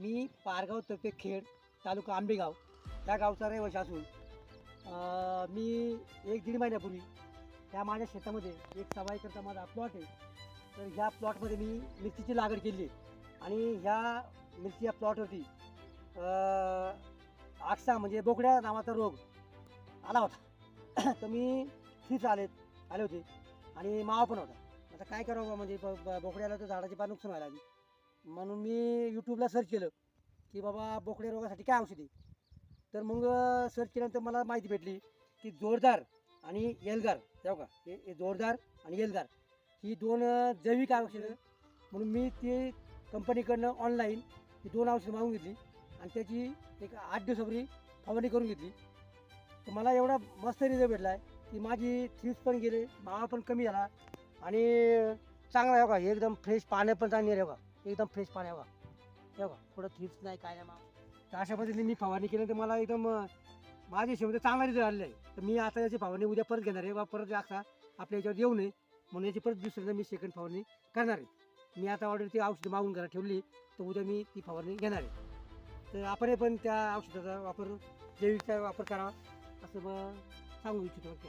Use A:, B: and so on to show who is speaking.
A: मी पारगाव तर्फे खेड तालुका आंबेगाव त्या गावचा रहिवासी असून मी एक दीड महिन्यापूर्वी त्या माझ्या शेतामध्ये एक सवाई करता माझा प्लॉट आहे. तर ह्या प्लॉटमध्ये मी मिरचीची लागवड केली आहे आणि ह्या मिरची या प्लॉटवरती आक्सा म्हणजे बोकड्या नावाचा रोग आला होता. तर मी ठीक आले आले होते आणि मावा पण होता. आता काय करावं बा म्हणजे ब- बोकड्याला तर झाडाची पार नुकसान व्हायला लागली. म्हणून मी यूट्यूबला सर्च केलं की बाबा बोकड्या रोगासाठी काय औषधी? तर मग सर्च केल्यानंतर मला माहिती भेटली की जोरदार आणि येलगार जाऊ का? हे जोरदार आणि येलगार ही दोन जैविक औषधं म्हणून मी ती कंपनीकडनं ऑनलाईन ही दोन औषधं मागून घेतली आणि त्याची एक आठ दिवसापूर्वी फवारणी करून घेतली. तर मला एवढा मस्त रिझल्ट भेटला आहे की माझी थ्रीज पण गेले मावा पण कमी झाला आणि चांगला आहे बघा हे एकदम फ्रेश पाण्या पण चांगली आहे बघा. एकदम फ्रेश पाणी आहे बघा हे बघा थोडं थ्रीज नाही काय नाही मग तर अशा पद्धतीने मी फवारणी केल्यानंतर मला एकदम अं, माझ्या हिशोबाने चांगला रिझल्ट आलेला आहे. तर मी आता याची फवारणी उद्या परत घेणार आहे. बा परत असा आपल्या याच्यावर येऊ नये. म्हणून याची परत दुसऱ्यांदा मी सेकंड फवारणी करणार आहे. मी आता ऑर्डर ती औषधं मागून घरात ठेवली तर उद्या मी ती फवारणी घेणार आहे. तर आपण पण त्या औषधाचा वापर जैविकचा वापर करावा. असं मग सांगू इच्छितो. ओके.